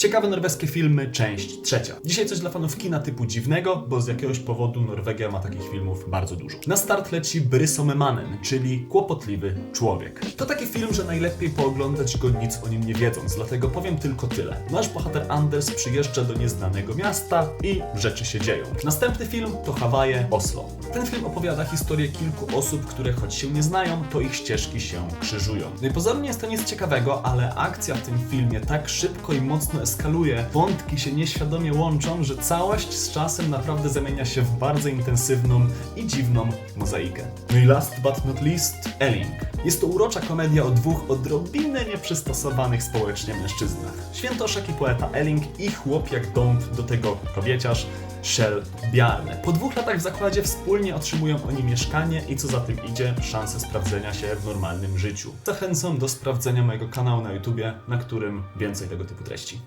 Ciekawe norweskie filmy, część trzecia. Dzisiaj coś dla fanów kina typu dziwnego, bo z jakiegoś powodu Norwegia ma takich filmów bardzo dużo. Na start leci Brysomemanen, czyli Kłopotliwy Człowiek. To taki film, że najlepiej pooglądać go nic o nim nie wiedząc, dlatego powiem tylko tyle. Nasz bohater Anders przyjeżdża do nieznanego miasta i rzeczy się dzieją. Następny film to Hawaje, Oslo. Ten film opowiada historię kilku osób, które choć się nie znają, to ich ścieżki się krzyżują. No i pozornie jest to nic ciekawego, ale akcja w tym filmie tak szybko i mocno eskaluje, wątki się nieświadomie łączą, że całość z czasem naprawdę zamienia się w bardzo intensywną i dziwną mozaikę. No i last but not least, Elling. Jest to urocza komedia o dwóch odrobinę nieprzystosowanych społecznie mężczyznach. Świętoszek i poeta Elling i chłop jak dąb do tego kobieciarz, Shell Bjarne. Po dwóch latach w zakładzie wspólnie otrzymują oni mieszkanie i co za tym idzie, szansę sprawdzenia się w normalnym życiu. Zachęcam do sprawdzenia mojego kanału na YouTubie, na którym więcej tego typu treści.